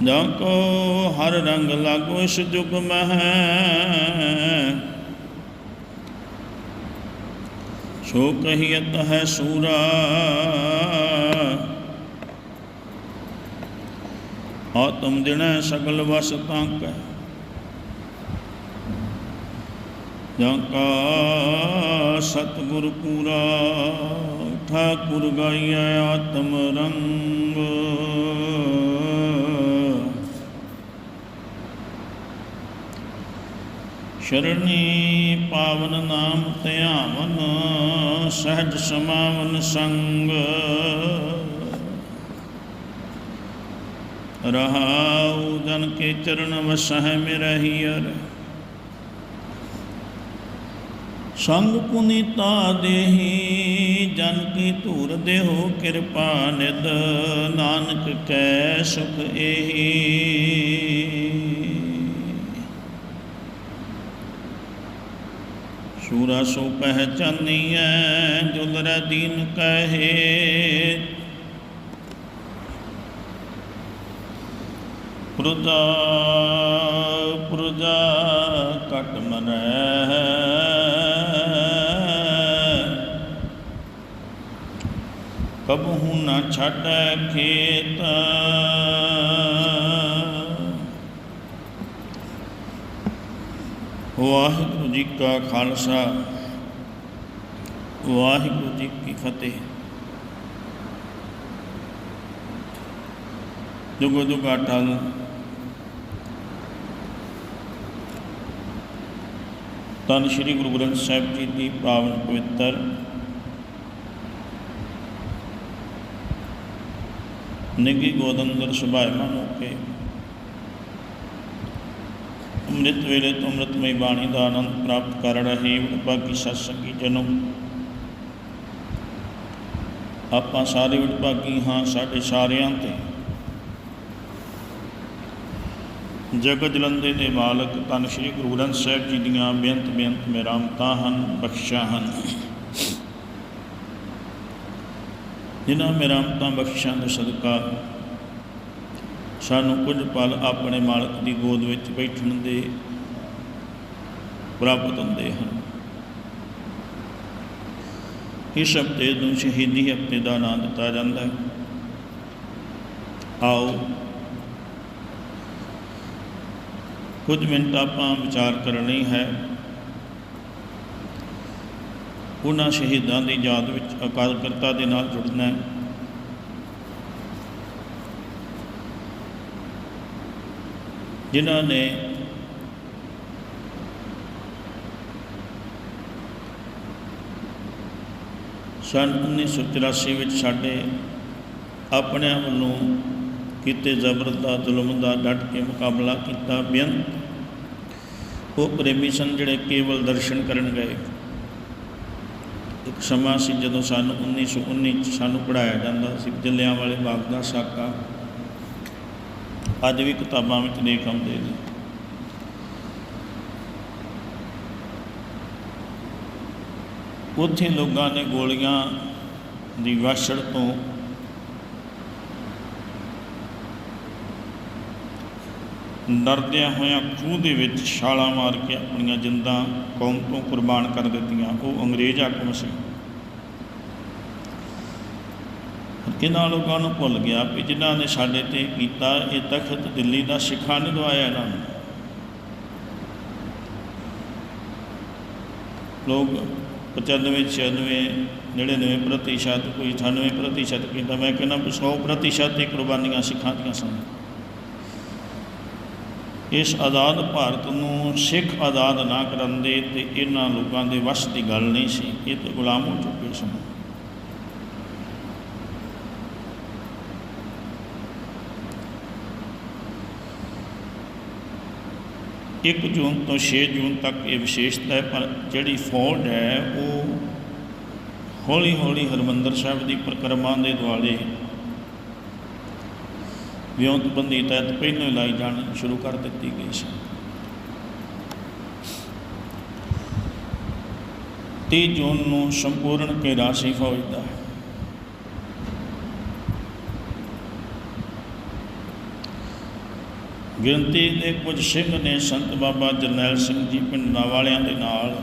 ਜਾਂ ਕੋ ਹਰ ਰੰਗ ਲਾਗੋ ਇਸ ਜੁਗ ਮਹਿ ਸੋ ਕਹੀਤ ਹੈ ਸੂਰਾ ਆਤਮ ਦਿਨੈ ਸਗਲ ਵਸ ਤਾਂਕ ਜਾਂ ਕਾ ਸਤਿਗੁਰ ਪੂਰਾ ਠਾਕੁਰ ਗਾਈਐ ਆਤਮ ਰੰਗ ਸ਼ਰਣੀ ਪਾਵਨ ਨਾਮ ਧਿਆਵਨ, ਸਹਿਜ ਸਮਾਵਨ ਸੰਗ। ਰਹਾਉ ਜਨ ਕੇ ਚਰਨ ਵਸਹਿ ਮਿਰਹੀਅਰ ਸੰਗ ਪੁਨੀਤਾ ਦੇਹੀ, ਜਨ ਕੀ ਧੂਰ ਦੇਹੋ ਕਿਰਪਾ ਨਿਦ ਨਾਨਕ ਕੈ ਸੁਖ ਏਹੀ। ਸੂਰਾ ਸੋ ਪਹਿਚਾਨੀਐ ਜੁਲਰ ਦੀਨ ਕਹੇ ਪੁਰਜਾ ਪੁਰਜਾ ਕਟ ਮਨੈ ਕਬਹੂ ਨਾ ਛੱਡੈ ਖੇਤ ਵਾਹਿਗੁਰੂ ਜੀ ਕਾ ਖਾਲਸਾ ਵਾਹਿਗੁਰੂ ਜੀ ਕੀ ਫਤਿਹ ਜੁਗੋ ਜੁਗਾ ਟਲ ਤਨ ਸ੍ਰੀ ਗੁਰੂ ਗ੍ਰੰਥ ਸਾਹਿਬ ਜੀ ਦੀ ਪਾਵਨ ਪਵਿੱਤਰ ਨਿੱਗੀ ਗੋਦ ਅੰਦਰ ਸੁਭਾਇਮਾਨ ਹੋ ਕੇ ਅੰਮ੍ਰਿਤ ਵੇਲੇ ਤੋਂ ਅੰਮ੍ਰਿਤਮਈ ਬਾਣੀ ਦਾ ਆਨੰਦ ਪ੍ਰਾਪਤ ਕਰ ਰਹੇ ਵਿਡਭਾਗੀ ਸਤਸੰਗੀ ਜਨੋ। ਆਪਾਂ ਸਾਰੇ ਵਿਡਭਾਗੀ ਹਾਂ ਸਾਡੇ ਸਾਰਿਆਂ ਤੇ। ਜਗਤ ਜਲੰਦੇ ਦੇ ਮਾਲਕ ਤਨ ਸ੍ਰੀ ਗੁਰੂ ਗ੍ਰੰਥ ਸਾਹਿਬ ਜੀ ਦੀਆਂ ਬੇਅੰਤ ਬੇਅੰਤ ਮਿਹਰਾਮਤਾਂ ਹਨ ਬਖਸ਼ਾਂ ਹਨ। ਜਿਨ੍ਹਾਂ ਮਿਹਰਾਮਤਾਂ ਬਖਸ਼ਾਂ ਦੇ ਸਦਕਾ ਸਾਨੂੰ ਕੁਝ ਪਲ ਆਪਣੇ ਮਾਲਕ ਦੀ ਗੋਦ ਵਿੱਚ ਬੈਠਣ ਦੇ ਪ੍ਰਾਪਤ ਹੁੰਦੇ ਹਨ। ਇਸ ਹਫ਼ਤੇ ਨੂੰ ਸ਼ਹੀਦੀ ਹਫ਼ਤੇ ਦਾ ਨਾਂ ਦਿੱਤਾ ਜਾਂਦਾ ਹੈ। ਆਓ ਕੁਝ ਮਿੰਟ ਆਪਾਂ ਵਿਚਾਰ ਕਰਨੀ ਹੈ। ਉਹਨਾਂ ਸ਼ਹੀਦਾਂ ਦੀ ਯਾਦ ਵਿੱਚ ਅਕਾਲ ਕਰਤਾ ਦੇ ਨਾਲ ਜੁੜਨਾ ਹੈ। ਜਿਨ੍ਹਾਂ ਨੇ ਸੰਨ 1984 ਵਿੱਚ ਸਾਡੇ ਆਪਣਿਆਂ ਵੱਲੋਂ ਕੀਤੇ ਜ਼ਬਰ ਦਾ, ਜ਼ੁਲਮ ਦਾ ਡਟ ਕੇ ਮੁਕਾਬਲਾ ਕੀਤਾ। ਬੇਅੰਤ ਉਹ ਪ੍ਰੇਮੀ ਸਨ ਜਿਹੜੇ ਕੇਵਲ ਦਰਸ਼ਨ ਕਰਨ ਗਏ। ਇੱਕ ਸਮਾਂ ਸੀ ਜਦੋਂ ਸਾਨੂੰ 1919 ਚ ਸਾਨੂੰ ਪੜਾਇਆ ਜਾਂਦਾ ਸੀ ਜੱਲਿਆਂ ਵਾਲੇ ਬਾਗ ਦਾ ਸਾਕਾ ਅੱਜ ਵੀ ਕਿਤਾਬਾਂ ਵਿੱਚ ਦੇਖ ਆਉਂਦੇ ਨੇ। ਉੱਥੇ ਲੋਕਾਂ ਨੇ ਗੋਲੀਆਂ ਦੀ ਵਾਸ਼ੜ ਤੋਂ ਡਰਦਿਆਂ ਹੋਇਆਂ ਖੂਹ ਦੇ ਵਿੱਚ ਛਾਲਾਂ ਮਾਰ ਕੇ ਆਪਣੀਆਂ ਜਿੰਦਾਂ ਕੌਮ ਤੋਂ ਕੁਰਬਾਨ ਕਰ ਦਿੱਤੀਆਂ। ਉਹ ਅੰਗਰੇਜ਼ ਆਕਮ ਸੀ। ਇਹਨਾਂ ਲੋਕਾਂ ਨੂੰ ਭੁੱਲ ਗਿਆ ਕਿ ਜਿਨ੍ਹਾਂ ਨੇ ਸਾਡੇ ਤੇ ਕੀਤਾ ਇਹ ਤਖਤ ਦਿੱਲੀ ਦਾ ਸਿੱਖਾਂ ਨਹੀਂ ਦਵਾਇਆ ਇਹਨਾਂ ਨੂੰ। ਲੋਕ 95 96 99 ਪ੍ਰਤੀਸ਼ਤ, ਕੋਈ 98 ਪ੍ਰਤੀਸ਼ਤ ਕਹਿੰਦਾ, ਮੈਂ ਕਹਿੰਦਾ ਵੀ 100 ਪ੍ਰਤੀਸ਼ਤ ਦੀ ਕੁਰਬਾਨੀਆਂ ਸਿੱਖਾਂ ਦੀਆਂ ਸਨ। ਇਸ ਆਜ਼ਾਦ ਭਾਰਤ ਨੂੰ ਸਿੱਖ ਆਜ਼ਾਦ ਨਾ ਕਰਨ ਦੇ ਤੇ ਇਹਨਾਂ ਲੋਕਾਂ ਦੇ ਵਸ ਦੀ ਗੱਲ ਨਹੀਂ ਸੀ, ਇਹ ਤੇ ਗੁਲਾਮ ਹੋ ਚੁੱਕੇ ਸਨ। ਇੱਕ ਜੂਨ ਤੋਂ 6 ਜੂਨ ਤੱਕ ਇਹ ਵਿਸ਼ੇਸ਼ਤਾ ਹੈ, ਪਰ ਜਿਹੜੀ ਫੌਜ ਹੈ, ਉਹ ਹੌਲੀ ਹੌਲੀ ਹਰਮੰਦਰ ਸਾਹਿਬ ਦੀ ਪ੍ਰਕਰਮਾ ਦੇ ਦੁਆਲੇ ਵਿਉਂਤਬੰਦੀ ਤਹਿਤ ਪਹਿਲੋਂ ਹੀ ਲਾਈ ਜਾਣੀ ਸ਼ੁਰੂ ਕਰ ਦਿੱਤੀ ਗਈ ਸੀ। 30 ਜੂਨ ਨੂੰ ਸੰਪੂਰਨ ਕੇ ਰਾਸ਼ੀ ਫੌਜ ਦਾ ਗਿਣਤੀ ਦੇ ਕੁਝ ਸਿੰਘ ਨੇ ਸੰਤ ਬਾਬਾ ਜਰਨੈਲ ਸਿੰਘ ਜੀ ਪਿੰਡਾਂ ਵਾਲਿਆਂ ਦੇ ਨਾਲ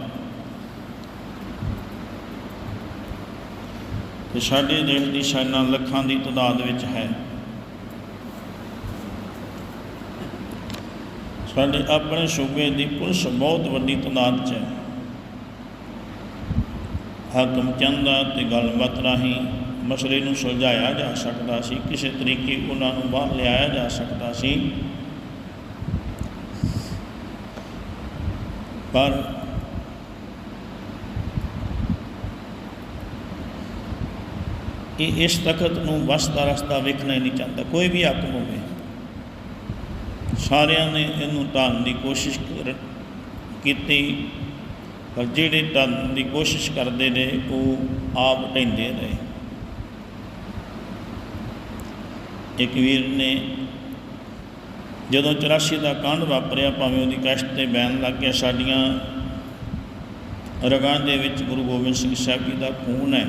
ਤੇ ਸਾਡੇ ਦੇਸ਼ ਦੀ ਸੈਨਾ ਲੱਖਾਂ ਦੀ ਤਾਦਾਦ ਵਿੱਚ ਹੈ। ਸਾਡੇ ਆਪਣੇ ਸੂਬੇ ਦੀ ਪੁਲਿਸ ਬਹੁਤ ਵੱਡੀ ਤਾਦਾਦ 'ਚ ਹੈ। ਹਾਕਮ ਚੰਦਾ ਤੇ ਗੱਲਬਾਤ ਰਾਹੀਂ ਮਸਲੇ ਨੂੰ ਸੁਲਝਾਇਆ ਜਾ ਸਕਦਾ ਸੀ, ਕਿਸੇ ਤਰੀਕੇ ਉਹਨਾਂ ਨੂੰ ਬਾਹਰ ਲਿਆਇਆ ਜਾ ਸਕਦਾ ਸੀ। ਪਰ ਇਹ ਇਸ ਤਖਤ ਨੂੰ ਵਸਦਾ ਰਸਤਾ ਵੇਖਣਾ ਹੀ ਨਹੀਂ ਚਾਹੁੰਦਾ। ਕੋਈ ਵੀ ਹੱਕ ਹੋਵੇ। ਸਾਰਿਆਂ ਨੇ ਇਹਨੂੰ ਢਾਣ ਦੀ ਕੋਸ਼ਿਸ਼ ਕੀਤੀ। ਪਰ ਜਿਹੜੇ ਢਾਣ ਦੀ ਕੋਸ਼ਿਸ਼ ਕਰਦੇ ਨੇ, ਉਹ ਆਪ ਢਹਿੰਦੇ ਰਹੇ। ਇੱਕ ਵੀਰ ਨੇ ਜਦੋਂ 84 ਦਾ ਕਾਂਡ ਵਾਪਰਿਆ, ਭਾਵੇਂ ਉਹਦੀ ਕਸ਼ਟ ਤੇ ਬੈਨ ਲੱਗ ਗਿਆ, ਸਾਡੀਆਂ ਰਗਾਂ ਦੇ ਵਿੱਚ ਗੁਰੂ ਗੋਬਿੰਦ ਸਿੰਘ ਸਾਹਿਬ ਜੀ ਦਾ ਖੂਨ ਹੈ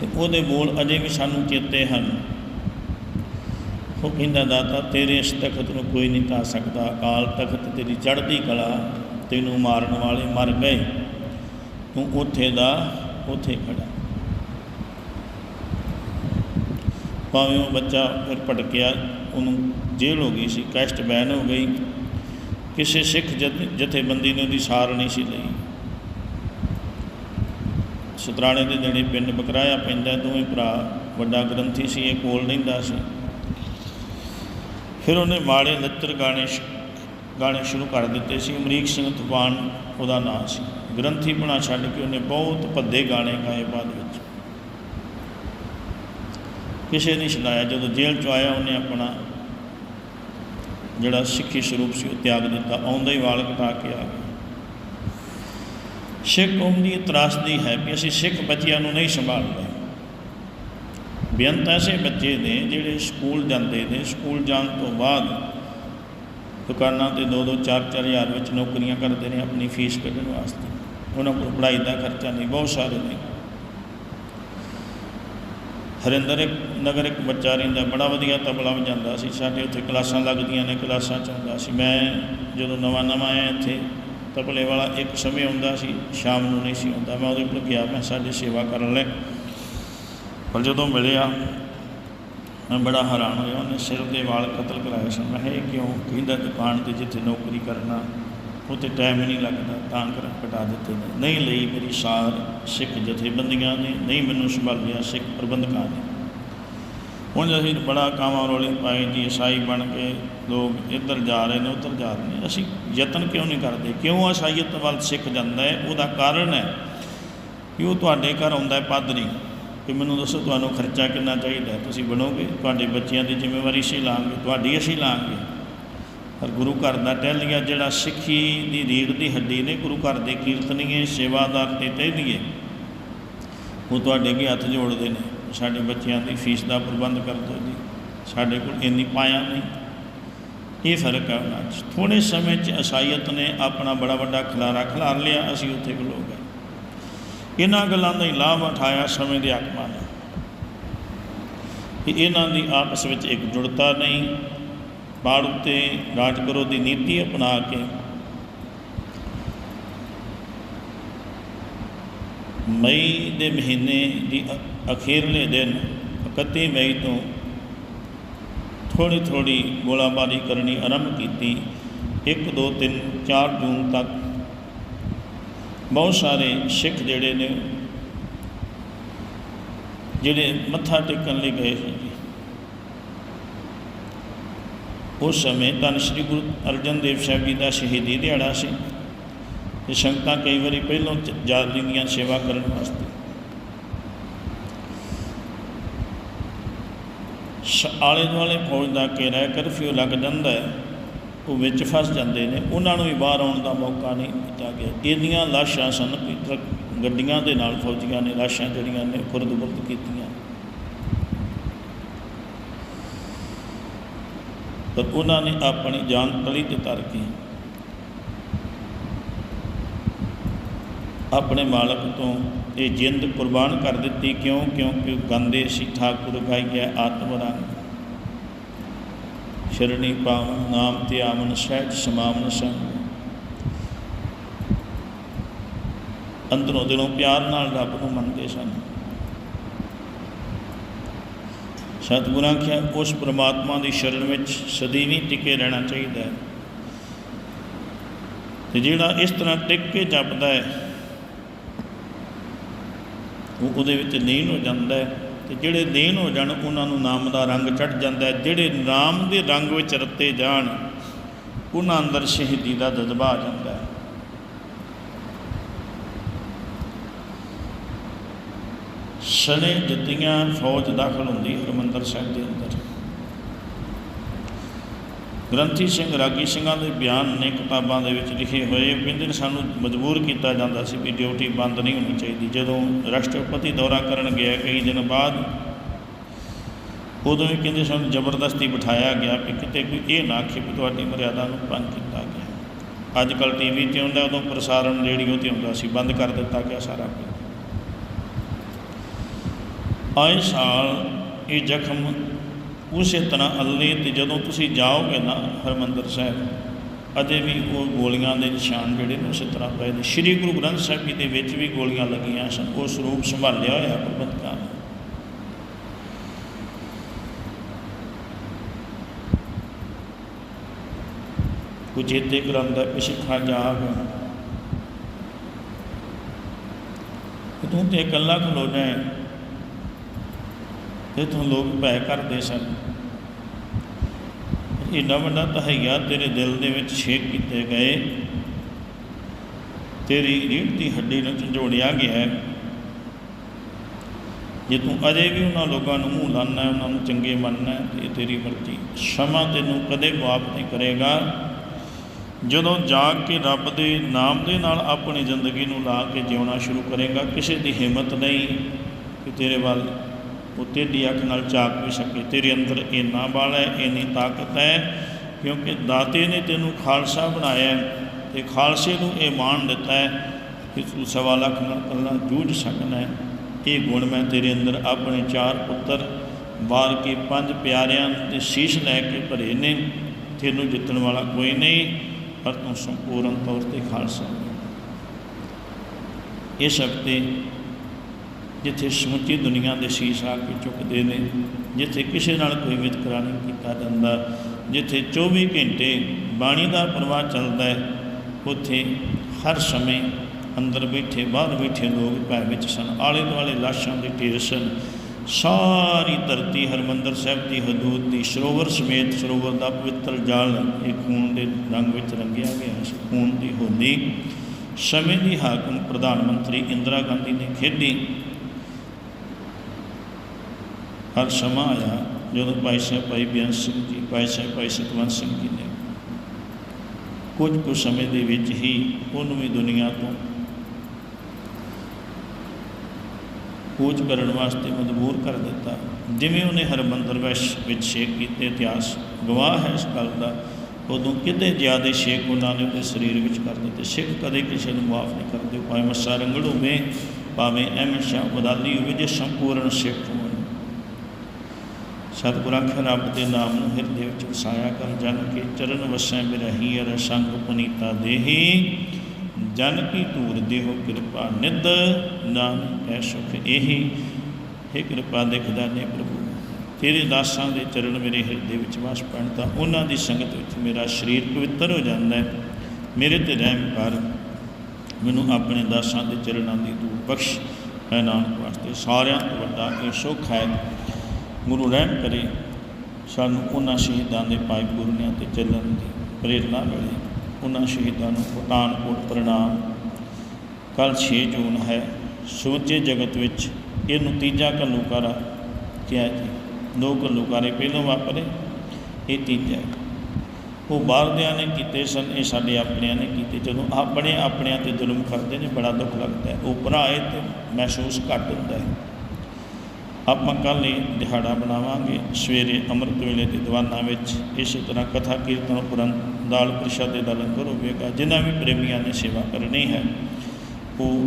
ਤੇ ਉਹਦੇ ਬੋਲ ਅਜੇ ਵੀ ਸਾਨੂੰ ਚੇਤੇ ਹਨ। ਉਹ ਕਹਿੰਦਾ, ਦਾਤਾ, ਤੇਰੇ ਇਸ ਤਖਤ ਨੂੰ ਕੋਈ ਨਹੀਂ ਢਾ ਸਕਦਾ। ਅਕਾਲ ਤਖਤ ਤੇਰੀ ਚੜ੍ਹਦੀ ਕਲਾ, ਤੈਨੂੰ ਮਾਰਨ ਵਾਲੇ ਮਰ ਗਏ। ਤੂੰ ਉੱਥੇ ਦਾ, ਉੱਥੇ ਖੜਾ ਭਾਵੇਂ ਉਹ ਬੱਚਾ ਫਿਰ ਭਟਕਿਆ, ਉਹਨੂੰ ਜੇਲ੍ਹ ਹੋ ਗਈ ਸੀ, ਕੈਸਟ ਬੈਨ ਹੋ ਗਈ। ਕਿਸੇ ਸਿੱਖ ਜਥੇਬੰਦੀ ਨੇ ਉਹਦੀ ਸਾਰ ਨਹੀਂ ਸੀ ਲਈ। ਸਤਰਾਣੇ ਦੇ ਜਿਹੜੇ ਪਿੰਡ ਬਕਰਾਇਆ ਪੈਂਦਾ, ਦੋਵੇਂ ਭਰਾ ਵੱਡਾ ਗ੍ਰੰਥੀ ਸੀ, ਇਹ ਕੋਲ ਰਹਿੰਦਾ ਸੀ। ਫਿਰ ਉਹਨੇ ਮਾੜੇ ਲੱਤਰ ਗਾਣੇ ਗਾਣੇ ਸ਼ੁਰੂ ਕਰ ਦਿੱਤੇ ਸੀ। ਅਮਰੀਕ ਸਿੰਘ ਤੂਫਾਨ, ਉਹਦਾ ਨਾਂ ਸੀ। ਗ੍ਰੰਥੀ ਬਣਾ ਛੱਡ ਕੇ ਉਹਨੇ ਬਹੁਤ ਭੱਦੇ ਗਾਣੇ ਗਾਏ ਬਾਅਦ ਵਿੱਚ। ਕਿਸੇ ਨੇ ਛਡਾਇਆ। ਜਦੋਂ ਜੇਲ੍ਹ ਚੋਂ ਆਇਆ, ਉਹਨੇ ਆਪਣਾ ਜਿਹੜਾ ਸਿੱਖੀ ਸਰੂਪ ਸੀ, ਉਹ ਤਿਆਗ ਦਿੱਤਾ। ਆਉਂਦਾ ਹੀ ਵਾਲ ਕਟਾ ਕੇ ਆ ਗਿਆ ਸਿੱਖ ਕੌਮ ਦੀ ਤਰਾਸਦੀ ਹੈ ਕਿ ਅਸੀਂ ਸਿੱਖ ਬੱਚਿਆਂ ਨੂੰ ਨਹੀਂ ਸੰਭਾਲਦੇ ਬੇਅੰਤ ਐਸੇ ਬੱਚੇ ਨੇ ਜਿਹੜੇ ਸਕੂਲ ਜਾਂਦੇ ਨੇ। ਸਕੂਲ ਜਾਣ ਤੋਂ ਬਾਅਦ ਦੁਕਾਨਾਂ ਤੇ 2-2 4-4 ਹਜ਼ਾਰ ਵਿੱਚ ਨੌਕਰੀਆਂ ਕਰਦੇ ਨੇ, ਆਪਣੀ ਫੀਸ ਕੱਢਣ ਵਾਸਤੇ। ਉਹਨਾਂ ਕੋਲ ਪੜ੍ਹਾਈ ਦਾ ਖਰਚਾ ਨਹੀਂ, ਬਹੁਤ ਸਾਰੇ ਨੇ। ਹਰਿੰਦਰ ਇੱਕ ਨਗਰ ਇੱਕ ਬੱਚਾ ਰਹਿੰਦਾ, ਬੜਾ ਵਧੀਆ ਤਬਲਾ ਵਜਾਉਂਦਾ ਸੀ। ਸਾਡੇ ਉੱਥੇ ਕਲਾਸਾਂ ਲੱਗਦੀਆਂ ਨੇ, ਕਲਾਸਾਂ 'ਚ ਆਉਂਦਾ ਸੀ। ਮੈਂ ਜਦੋਂ ਨਵਾਂ ਨਵਾਂ ਆਇਆ ਇੱਥੇ, ਤਬਲੇ ਵਾਲਾ ਇੱਕ ਸਮੇਂ ਆਉਂਦਾ ਸੀ, ਸ਼ਾਮ ਨੂੰ ਨਹੀਂ ਸੀ ਆਉਂਦਾ। ਮੈਂ ਉਹਦੇ ਕੋਲ ਗਿਆ, ਮੈਂ ਸਾਡੀ ਸੇਵਾ ਕਰਨ ਲੈ ਪਰ ਜਦੋਂ ਮਿਲਿਆ, ਮੈਂ ਬੜਾ ਹੈਰਾਨ ਹੋਇਆ। ਉਹਨੇ ਸਿਰ ਦੇ ਵਾਲ ਕਤਲ ਕਰਾਏ ਸੀ ਮੈਂ ਇਹ ਕਿਉਂ? ਕਹਿੰਦਾ, ਦੁਕਾਨ ਤੇ ਜਿੱਥੇ ਨੌਕਰੀ ਕਰਨਾ ਉੱਥੇ ਟਾਈਮ ਹੀ ਨਹੀਂ ਲੱਗਦਾ, ਤਾਂ ਕਰ ਘਟਾ ਦਿੱਤੇ ਨੇ। ਨਹੀਂ ਲਈ ਮੇਰੀ ਸਾਰ ਸਿੱਖ ਜਥੇਬੰਦੀਆਂ ਨੇ, ਨਹੀਂ ਮੈਨੂੰ ਸੰਭਾਲਿਆ ਸਿੱਖ ਪ੍ਰਬੰਧਕਾਂ ਨੇ। ਹੁਣ ਅਸੀਂ ਬੜਾ ਕਾਵਾਂ ਰੋਲੇ ਪਾਏ, ਜੀ ਈਸਾਈ ਬਣ ਕੇ ਲੋਕ ਇੱਧਰ ਜਾ ਰਹੇ ਨੇ, ਉੱਧਰ ਜਾ ਰਹੇ ਨੇ, ਅਸੀਂ ਯਤਨ ਕਿਉਂ ਨਹੀਂ ਕਰਦੇ? ਕਿਉਂ ਈਸਾਈਅਤ ਵੱਲ ਸਿੱਖ ਜਾਂਦਾ ਹੈ? ਉਹਦਾ ਕਾਰਨ ਹੈ ਕਿ ਉਹ ਤੁਹਾਡੇ ਘਰ ਆਉਂਦਾ ਹੈ ਪਾਦਰੀ। ਕਿ ਮੈਨੂੰ ਦੱਸੋ ਤੁਹਾਨੂੰ ਖਰਚਾ ਕਿੰਨਾ ਚਾਹੀਦਾ ਤੁਸੀਂ ਬਣੋਗੇ? ਤੁਹਾਡੇ ਬੱਚਿਆਂ ਦੀ ਜ਼ਿੰਮੇਵਾਰੀ ਅਸੀਂ ਲਾਂਗੇ, ਤੁਹਾਡੀ ਅਸੀਂ ਲਾਂਗੇ। ਗੁਰੂ ਘਰ ਦਾ ਟਹਿਲੀਆ ਜਿਹੜਾ ਸਿੱਖੀ ਦੀ ਰੀੜ ਦੀ ਹੱਡੀ ਨੇ, ਗੁਰੂ ਘਰ ਦੇ ਕੀਰਤਨੀਏ, ਸੇਵਾਦਾਰ ਤੇ ਟਹਿਲੀਏ। ਉਹ ਤੁਹਾਡੇ ਅੱਗੇ ਹੱਥ ਜੋੜਦੇ ਨੇ, ਸਾਡੇ ਬੱਚਿਆਂ ਦੀ ਫੀਸ ਦਾ ਪ੍ਰਬੰਧ ਕਰ ਦਿਓ ਜੀ ਸਾਡੇ ਕੋਲ ਇੰਨੀ ਪਾਇਆ ਨਹੀਂ। ਇਹ ਫ਼ਰਕ ਹੈ ਉਹਨਾਂ 'ਚ। ਥੋੜੇ ਸਮੇਂ 'ਚ ਅਸਾਈਅਤ ਨੇ ਆਪਣਾ ਬੜਾ ਵੱਡਾ ਖਲਾਰਾ ਖਿਲਾਰ ਲਿਆ, ਅਸੀਂ ਉੱਥੇ ਖਲੋ ਗਏ। ਇਹਨਾਂ ਗੱਲਾਂ ਦਾ ਹੀ ਲਾਭ ਉਠਾਇਆ ਸਮੇਂ ਦੇ ਆਤਮਾ ਨੇ। ਇਹਨਾਂ ਦੀ ਆਪਸ ਵਿੱਚ ਇੱਕ ਜੁੜਤਾ ਨਹੀਂ ਬਾੜ ਉੱਤੇ ਰਾਜ ਕਰੋ ਦੀ ਨੀਤੀ ਅਪਣਾ ਕੇ ਮਈ ਦੇ ਮਹੀਨੇ ਦੀ ਅਖੀਰਲੇ ਦਿਨ 31 ਮਈ ਤੋਂ ਥੋੜੀ ਥੋੜੀ ਗੋਲਾਬਾਰੀ ਕਰਨੀ ਆਰੰਭ ਕੀਤੀ। 1 2 3 4 ਜੂਨ ਤੱਕ ਬਹੁਤ ਸਾਰੇ ਸਿੱਖ ਜਿਹੜੇ ਨੇ, ਜਿਹੜੇ ਮੱਥਾ ਟੇਕਣ ਲਈ ਗਏ ਸੀ ਜੀ ਉਸ ਸਮੇਂ ਧੰਨ ਸ਼੍ਰੀ ਗੁਰੂ ਅਰਜਨ ਦੇਵ ਸਾਹਿਬ ਜੀ ਦਾ ਸ਼ਹੀਦੀ ਦਿਹਾੜਾ ਸੀ ਤੇ ਸੰਗਤਾਂ ਕਈ ਵਾਰੀ ਪਹਿਲਾਂ ਚ- ਜਾ ਲੈਂਦੀਆਂ ਸੇਵਾ ਕਰਨ ਵਾਸਤੇ। ਆਲੇ ਦੁਆਲੇ ਫੌਜ ਦਾ ਘੇਰਾ ਕਰਫਿਊ ਲੱਗ ਜਾਂਦਾ ਹੈ, ਉਹ ਵਿੱਚ ਫਸ ਜਾਂਦੇ ਨੇ, ਉਹਨਾਂ ਨੂੰ ਵੀ ਬਾਹਰ ਆਉਣ ਦਾ ਮੌਕਾ ਨਹੀਂ ਦਿੱਤਾ ਗਿਆ। ਇਹਦੀਆਂ ਲਾਸ਼ਾਂ ਸਨ ਕਿ ਟਰੱਕ ਗੱਡੀਆਂ ਦੇ ਨਾਲ ਫੌਜੀਆਂ ਨੇ ਲਾਸ਼ਾਂ ਜਿਹੜੀਆਂ ਨੇ ਖੁਰਦ-ਬੁਰਦ ਕੀਤੀਆਂ। ਪਰ ਉਹਨਾਂ ਨੇ ਆਪਣੀ ਜਾਨ ਤਲੀ ਤੇ ਧਰ ਕੇ ਆਪਣੇ ਮਾਲਕ ਤੋਂ ਇਹ ਜਿੰਦ ਕੁਰਬਾਨ ਕਰ ਦਿੱਤੀ। ਕਿਉਂ? ਕਿਉਂਕਿ ਗਾਉਂਦੇ ਸੀ ਠਾਕੁਰ ਗਾਈਐ ਆਤਮ ਰੰਗ ਸ਼ਰਣੀ ਪਾਵਨ ਨਾਮ ਤੇ ਆਮਨ ਸਹਿਜ ਸਮਾਵਨ ਸੰਗ। ਅੰਦਰੋਂ ਦਿਲੋਂ ਪਿਆਰ ਨਾਲ ਰੱਬ ਨੂੰ ਮੰਨਦੇ ਸਨ। ਸਤਿਗੁਰਾਂ ਕਿਹਾ ਉਸ ਪ੍ਰਮਾਤਮਾ ਦੀ ਸ਼ਰਨ ਵਿੱਚ ਸਦੀਵੀ ਟਿਕੇ ਰਹਿਣਾ ਚਾਹੀਦਾ। ਹੈ ਤੇ ਜਿਹੜਾ ਇਸ ਤਰ੍ਹਾਂ ਟਿਕ ਕੇ ਜਪਦਾ ਹੈ, ਉਹ ਉਹਦੇ ਵਿੱਚ ਲੀਨ ਹੋ ਜਾਂਦਾ ਹੈ ਤੇ ਜਿਹੜੇ ਲੀਨ ਹੋ ਜਾਣ, ਉਹਨਾਂ ਨੂੰ ਨਾਮ ਦਾ ਰੰਗ ਚੜ ਜਾਂਦਾ ਹੈ। ਜਿਹੜੇ ਨਾਮ ਦੇ ਰੰਗ ਵਿੱਚ ਰੱਤੇ ਜਾਣ, ਉਹਨਾਂ ਅੰਦਰ ਸ਼ਹੀਦੀ ਦਾ ਜਜ਼ਬਾ ਆ ਜਾਂਦਾ ਹੈ ਸਣੇ ਦਿੱਤੀਆਂ, ਫੌਜ ਦਾਖਲ ਹੁੰਦੀ ਹਰਮੰਦਰ ਸਾਹਿਬ ਦੇ ਅੰਦਰ। ਗ੍ਰੰਥੀ ਸਿੰਘ ਰਾਗੀ ਸਿੰਘਾਂ ਦੇ ਬਿਆਨ ਨੇ ਕਿਤਾਬਾਂ ਦੇ ਵਿੱਚ ਲਿਖੇ ਹੋਏ, ਕਹਿੰਦੇ ਸਾਨੂੰ ਮਜਬੂਰ ਕੀਤਾ ਜਾਂਦਾ ਸੀ ਵੀ ਡਿਊਟੀ ਬੰਦ ਨਹੀਂ ਹੋਣੀ ਚਾਹੀਦੀ। ਜਦੋਂ ਰਾਸ਼ਟਰਪਤੀ ਦੌਰਾ ਕਰਨ ਗਿਆ, ਕਈ ਦਿਨ ਬਾਅਦ ਉਦੋਂ ਵੀ ਕਹਿੰਦੇ ਸਾਨੂੰ ਜ਼ਬਰਦਸਤੀ ਬਿਠਾਇਆ ਗਿਆ ਕਿ ਕਿਤੇ ਕੋਈ ਇਹ ਨਾ ਆਖੇ ਵੀ ਤੁਹਾਡੀ ਮਰਿਆਦਾ ਨੂੰ ਭੰਗ ਕੀਤਾ ਗਿਆ। ਅੱਜ ਕੱਲ ਟੀਵੀ ਤੇ ਹੁੰਦਾ ਉਦੋਂ ਪ੍ਰਸਾਰਣ ਰੇਡੀਓ ਤੇ ਹੁੰਦਾ ਸੀ, ਬੰਦ ਕਰ ਦਿੱਤਾ ਗਿਆ ਸਾਰਾ ਕੁਝ। ਆਏ ਸਾਲ ਇਹ ਜ਼ਖਮ ਉਸੇ ਤਰ੍ਹਾਂ ਅੱਲੇ ਤੇ ਜਦੋਂ ਤੁਸੀਂ ਜਾਓਗੇ ਨਾ ਹਰਮੰਦਰ ਸਾਹਿਬ, ਅਜੇ ਵੀ ਉਹ ਗੋਲੀਆਂ ਦੇ ਨਿਸ਼ਾਨ ਜਿਹੜੇ ਨੇ ਉਸੇ ਤਰ੍ਹਾਂ ਪਏ ਨੇ। ਸ੍ਰੀ ਗੁਰੂ ਗ੍ਰੰਥ ਸਾਹਿਬ ਜੀ ਦੇ ਵਿੱਚ ਵੀ ਗੋਲੀਆਂ ਲੱਗੀਆਂ ਸਨ ਉਹ ਸਰੂਪ ਸੰਭਾਲਿਆ ਹੋਇਆ ਪ੍ਰਬੰਧਕਾਂ ਨੇ ਕੁਝ ਚੇਤੇ ਕਰਾਂਦਾ ਕਿ ਸਿੱਖਾ ਜਾਗ। ਕਿ ਤੂੰ ਤੇ ਇਕੱਲਾ ਖਲੋ ਜਾਏ। ਤੇ ਤੂੰ ਲੋਕ ਭੈ ਕਰਦੇ ਸਨ। ਇੰਨਾ ਵੱਡਾ ਤਹਈਆ ਤੇਰੇ ਦਿਲ ਦੇ ਵਿੱਚ ਛੇਕ ਕੀਤੇ ਗਏ। ਤੇਰੀ ਰੀੜ ਦੀ ਹੱਡੀ ਨੂੰ ਝੰਜੋੜਿਆ ਗਿਆ ਹੈ। ਜੇ ਤੂੰ ਅਜੇ ਵੀ ਉਹਨਾਂ ਲੋਕਾਂ ਨੂੰ ਮੂੰਹ ਲਾਣਾ ਹੈ, ਉਹਨਾਂ ਨੂੰ ਚੰਗੇ ਮੰਨਣਾ ਹੈ ਇਹ ਤੇਰੀ ਮਰਜ਼ੀ। ਸ਼ਮਾ ਤੈਨੂੰ ਕਦੇ ਮਾਫ ਨਹੀਂ ਕਰੇਗਾ। ਜਦੋਂ ਜਾਗ ਕੇ ਰੱਬ ਦੇ ਨਾਮ ਦੇ ਨਾਲ ਆਪਣੀ ਜ਼ਿੰਦਗੀ ਨੂੰ ਲਾ ਕੇ ਜਿਉਣਾ ਸ਼ੁਰੂ ਕਰੇਗਾ, ਕਿਸੇ ਦੀ ਹਿੰਮਤ ਨਹੀਂ ਕਿ ਤੇਰੇ ਵੱਲ ਉਹ ਤੇਰੀ ਅੱਖ ਨਾਲ ਝਾਕ ਵੀ ਸਕੇ। ਤੇਰੇ ਅੰਦਰ ਇੰਨਾ ਬਲ ਹੈ, ਇੰਨੀ ਤਾਕਤ ਹੈ, ਕਿਉਂਕਿ ਦਾਤੇ ਨੇ ਤੈਨੂੰ ਖਾਲਸਾ ਬਣਾਇਆ ਹੈ ਤੇ ਖਾਲਸੇ ਨੂੰ ਇਹ ਮਾਣ ਦਿੱਤਾ ਹੈ ਕਿ ਤੂੰ ਸਵਾ ਲੱਖ ਨਾਲ ਕੱਲਾ ਜੂਝ ਸਕਣਾ ਹੈ। ਇਹ ਗੁਣ ਮੈਂ ਤੇਰੇ ਅੰਦਰ ਆਪਣੇ ਚਾਰ ਪੁੱਤਰ ਬਾਹਰ ਕੇ ਪੰਜ ਪਿਆਰਿਆਂ ਦੇ ਸ਼ੀਸ਼ ਲੈ ਕੇ ਭਰੇ ਨੇ। ਤੈਨੂੰ ਜਿੱਤਣ ਵਾਲਾ ਕੋਈ ਨਹੀਂ, ਪਰ ਤੂੰ ਸੰਪੂਰਨ ਤੌਰ ਤੇ ਖਾਲਸਾ ਇਸ ਸ਼ਕਤੀ ਜਿੱਥੇ ਸਮੁੱਚੀ ਦੁਨੀਆ ਦੇ ਸ਼ੀਸ਼ ਆ ਕੇ ਝੁਕਦੇ ਨੇ, ਜਿੱਥੇ ਕਿਸੇ ਨਾਲ ਕੋਈ ਵਿਤਕਰਾ ਨਹੀਂ ਕੀਤਾ ਜਾਂਦਾ, ਜਿੱਥੇ 24 ਘੰਟੇ ਬਾਣੀ ਦਾ ਪ੍ਰਵਾਹ ਚੱਲਦਾ ਹੈ, ਉੱਥੇ ਹਰ ਸਮੇਂ ਅੰਦਰ ਬੈਠੇ, ਬਾਹਰ ਬੈਠੇ ਲੋਕ ਭੈ ਵਿੱਚ ਸਨ। ਆਲੇ ਦੁਆਲੇ ਲਾਸ਼ਾਂ ਦੇ ਢੇਰ ਸਨ। ਸਾਰੀ ਧਰਤੀ ਹਰਮੰਦਰ ਸਾਹਿਬ ਦੀ ਹਦੂਦ ਦੀ ਸਰੋਵਰ ਸਮੇਤ ਸਰੋਵਰ ਦਾ ਪਵਿੱਤਰ ਜਲ ਇਹ ਖੂਨ ਦੇ ਰੰਗ ਵਿੱਚ ਰੰਗਿਆ ਗਿਆ ਸੀ। ਖੂਨ ਦੀ ਹੋਲੀ ਸਮੇਂ ਦੀ ਹਾਕਮ ਪ੍ਰਧਾਨ ਮੰਤਰੀ ਇੰਦਰਾ ਗਾਂਧੀ ਨੇ ਖੇਡੀ। ਹਰ ਸਮਾਂ ਆਇਆ ਜਦੋਂ ਭਾਈ ਸਾਹਿਬ ਭਾਈ ਬਿਆਨ ਸਿੰਘ ਜੀ, ਭਾਈ ਸਾਹਿਬ ਭਾਈ ਸਤਵੰਤ ਸਿੰਘ ਜੀ ਨੇ ਕੁਝ ਕੁ ਸਮੇਂ ਦੇ ਵਿੱਚ ਹੀ ਉਹਨੂੰ ਵੀ ਦੁਨੀਆ ਤੋਂ ਕੂਚ ਕਰਨ ਵਾਸਤੇ ਮਜਬੂਰ ਕਰ ਦਿੱਤਾ। ਜਿਵੇਂ ਉਹਨੇ ਹਰਮੰਦਰ ਵੈਸ਼ ਵਿੱਚ ਸ਼ੇਕ ਕੀਤੇ, ਇਤਿਹਾਸ ਗਵਾਹ ਹੈ ਇਸ ਗੱਲ ਦਾ, ਉਦੋਂ ਕਿਤੇ ਜ਼ਿਆਦਾ ਸ਼ੇਕ ਉਹਨਾਂ ਨੇ ਉਹਦੇ ਸਰੀਰ ਵਿੱਚ ਕਰ ਦਿੱਤੇ। ਸਿੱਖ ਕਦੇ ਕਿਸੇ ਨੂੰ ਮਾਫ ਨਹੀਂ ਕਰਦੇ। ਭਾਵੇਂ ਮੱਸਾ ਰੰਗੜ ਹੋਵੇ, ਭਾਵੇਂ ਅਹਿਮਦ ਸ਼ਾਹ ਬਦਾਲੀ ਹੋਵੇ, ਜੇ ਸੰਪੂਰਨ ਸਿੱਖ ਹੋਵੇ ਸਤਿਗੁਰ ਕੇ ਰੱਬ ਦੇ ਨਾਮ ਨੂੰ ਹਿਰਦੇ ਵਿੱਚ ਵਸਾਇਆ ਕਰ, ਜਨ ਕੇ ਚਰਨ ਵਸੈ ਬਿਰਹੀ ਅਰ ਸੰਗ ਪੁਨੀਤਾ ਦੇਹੀ। ਜਨ ਕੀ ਧੂਰ ਦੇਹੋ ਕਿਰਪਾ ਨਿਦ ਨਾਮ ਐ ਸੁਖ ਇਹੀ ਹੈ ਕਿਰਪਾ ਦੇ ਖਜ਼ਾਨੇ ਪ੍ਰਭੂ, ਤੇਰੇ ਦਾਸਾਂ ਦੇ ਚਰਨ ਮੇਰੇ ਹਿਰਦੇ ਵਿੱਚ ਵਸ ਪੈਣ ਤਾਂ ਉਹਨਾਂ ਦੀ ਸੰਗਤ ਵਿੱਚ ਮੇਰਾ ਸਰੀਰ ਪਵਿੱਤਰ ਹੋ ਜਾਂਦਾ ਹੈ। ਮੇਰੇ ਤੇ ਰਹਿਮ ਕਰ। ਮੈਨੂੰ ਆਪਣੇ ਦਾਸਾਂ ਦੇ ਚਰਨਾਂ ਦੀ ਧੂੜ ਬਖਸ਼। ਹੈ ਨਾਨਕ ਵਾਸਤੇ ਸਾਰਿਆਂ ਤੋਂ ਵੱਡਾ ਇਹ ਸੁੱਖ ਹੈ। ਗੁਰੂ ਰਹਿਮ ਕਰੇ, ਸਾਨੂੰ ਉਹਨਾਂ ਸ਼ਹੀਦਾਂ ਦੇ ਪਾਈ ਪੁਰਨਿਆਂ ਤੇ ਚੱਲਣ ਦੀ ਪ੍ਰੇਰਣਾ ਮਿਲੇ। ਉਹਨਾਂ ਸ਼ਹੀਦਾਂ ਨੂੰ ਪਠਾਨਕੋਟ ਪ੍ਰਣਾਮ। ਕੱਲ 6 ਜੂਨ ਹੈ, ਸਮੁੱਚੇ ਜਗਤ ਵਿੱਚ ਇਹਨੂੰ ਤੀਜਾ ਘੱਲੂਕਾਰਾ ਕਿਹਾ ਜੀ। ਦੋ ਘੱਲੂਕਾਰੇ ਪਹਿਲੋਂ ਵਾਪਰੇ, ਇਹ ਤੀਜਾ ਹੈ। ਉਹ ਬਾਹਰਦਿਆਂ ਨੇ ਕੀਤੇ ਸਨ, ਇਹ ਸਾਡੇ ਆਪਣਿਆਂ ਨੇ ਕੀਤੇ। ਜਦੋਂ ਆਪਣੇ ਆਪਣਿਆਂ ਤੇ ਜ਼ੁਲਮ ਕਰਦੇ ਨੇ, ਬੜਾ ਦੁੱਖ ਲੱਗਦਾ ਹੈ। ਉਹ ਭਰਾਏ ਤੇ ਮਹਿਸੂਸ ਘੱਟ ਹੁੰਦਾ ਹੈ। ਆਪਾਂ ਕੱਲ੍ਹ ਹੀ ਦਿਹਾੜਾ ਬਣਾਵਾਂਗੇ। ਸਵੇਰੇ ਅੰਮ੍ਰਿਤ ਵੇਲੇ ਦੀ ਦੀਵਾਨਾਂ ਵਿੱਚ ਇਸੇ ਤਰ੍ਹਾਂ ਕਥਾ ਕੀਰਤਨ ਉਪਰੰਤ ਦਾਲ ਪ੍ਰਸ਼ਾਦੇ ਦਾ ਲੰਗਰ ਹੋਵੇਗਾ, ਜਿਨ੍ਹਾਂ ਵੀ ਪ੍ਰੇਮੀਆਂ ਨੇ ਸੇਵਾ ਕਰਨੀ ਹੈ। ਉਹ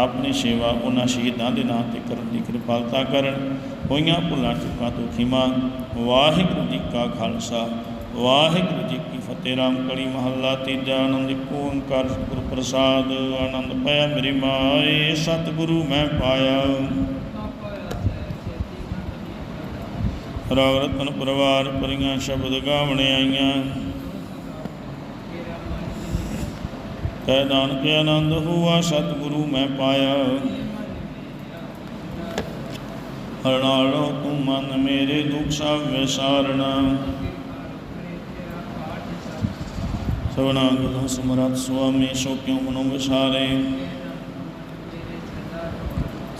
ਆਪਣੀ ਸੇਵਾ ਉਹਨਾਂ ਸ਼ਹੀਦਾਂ ਦੇ ਨਾਂ ਤੇ ਕਰਨ ਦੀ ਕਿਰਪਾਲਤਾ ਕਰਨ। ਹੋਈਆਂ ਭੁੱਲਾਂ ਚੁੱਕਾਂ ਤੋਂ ਖਿਮਾ। ਵਾਹਿਗੁਰੂ ਜੀ ਕਾ ਖਾਲਸਾ। ਵਾਹਿਗੁਰੂ ਜੀ ਕੀ ਫਤਿਹ। ਰਾਮ ਕਲੀ ਮਹੱਲਾ ਤੀਜਾ ਆਨੰਦ ਇੱਕ ਓੰਕਾਰ ਗੁਰ ਪ੍ਰਸਾਦ। ਆਨੰਦ ਪਾਇਆ ਮੇਰੀ ਮਾਏ, ਸਤਿਗੁਰੂ ਮੈਂ ਪਾਇਆ। ਰਾਗ ਰਤਨ ਪਰਿਵਾਰ ਪਰੀਆਂ ਸ਼ਬਦ ਗਾਵਣੇ ਆਈਆਂ। ਤੈ ਨਾਨਕ ਆਨੰਦ ਹੁਆ, ਸਤਿਗੁਰੂ ਮੈਂ ਪਾਇਆ। ਹਰ ਨਾਲੋਂ ਤੂੰ ਮਨ ਮੇਰੇ ਦੁੱਖ ਸਭ ਵਿਸਾਰਣਾ। ਸਵਨਾ ਗੁਰੂ ਸਮਰਤ ਸੁਆਮੀ, ਸੋ ਕਿਉ ਮਨੋ ਵਿਸਾਰੇ?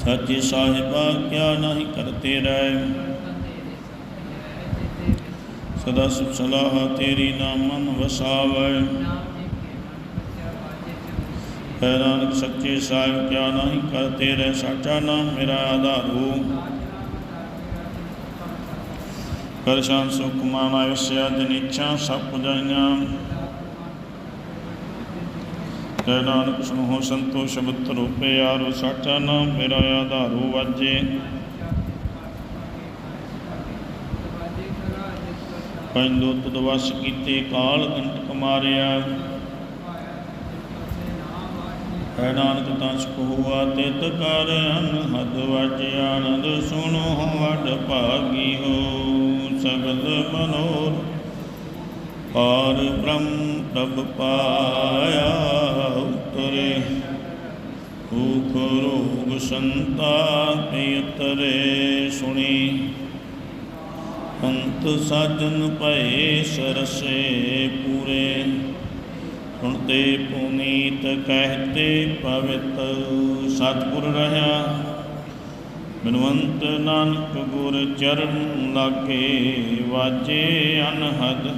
ਸੱਚੇ ਸਾਹਿਬਾ, ਕਿਆ ਨਹੀਂ ਕਰਤੇ ਰਹਿ ਸਦਾ ਸੁਖ ਸਲਾਹ, ਤੇਰੀ ਨਾਮ ਵਸਾਵੈ। ਹੈ ਸੱਚੇ ਸਾਹਿਬ, ਕਿਆ ਨਹੀਂ ਕਰਤੇ ਰਹਿ ਸਾਚਾ ਨਾਮ ਮੇਰਾ ਆਧਾਰੂ ਕਰ ਸ਼ਾਨ ਸੁਖ ਮਾਨਾ ਵਸਿਆ ਦਿਨ ਸਭ ਪੁਜਾਈਆਂ। ਹੈ ਨਾਨਕ ਸੁਨੋ ਸੰਤੋਖ ਸ਼ਬਦ ਰੂਪੇ ਆਰੋ ਸਾਚਾ ਨਾਮ ਮੇਰਾ ਆਧਾਰੂ ਵਾਜੇ। ਪੰਦੋ ਤੁਧ ਕੀਤੇ ਕਾਲ ਕੰਟਕ ਮਾਰਿਆ ਹੈ ਨਾਨਕ ਤਾਂ ਸੁਖ ਹੁਆ ਤਿਤ ਕਰ, ਅਨਹਦ ਵਜ ਆਨੰਦ ਸੁਣੋ, ਵਡ ਭਾਗੀ ਹੋ, ਸਗਲ ਮਨੋਰ ਪਾਰ ਬ੍ਰਹਮ ਪ੍ਰਭ ਪਾਇਆ ਉਤਰੇ। ਭੂਖ ਰੋਗ ਸੰਤਾਪ ਉਤਰੇ ਸੁਣੀ। ਅੰਤ ਸਾਜਨ ਭਏ ਸਰਸੇ ਪੂਰੇ। ਸੁਣਤੇ ਪੁਨੀਤ ਕਹਤੇ ਪਵਿੱਤ ਸਤਿਗੁਰ ਰਹਾ। ਬਿਨਵੰਤ ਨਾਨਕ ਗੁਰ ਚਰਨ ਲਾਗੇ ਵਾਜੇ ਅਨਹਦ।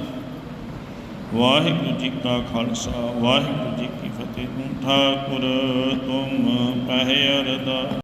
ਵਾਹਿਗੁਰੂ ਜੀ ਕਾ ਖਾਲਸਾ, ਵਾਹਿਗੁਰੂ ਜੀ ਕੀ ਫਤਿਹ। ਤੂੰ ਠਾਕੁਰ ਤੁਮ ਪਹਿ ਅਰਦਾ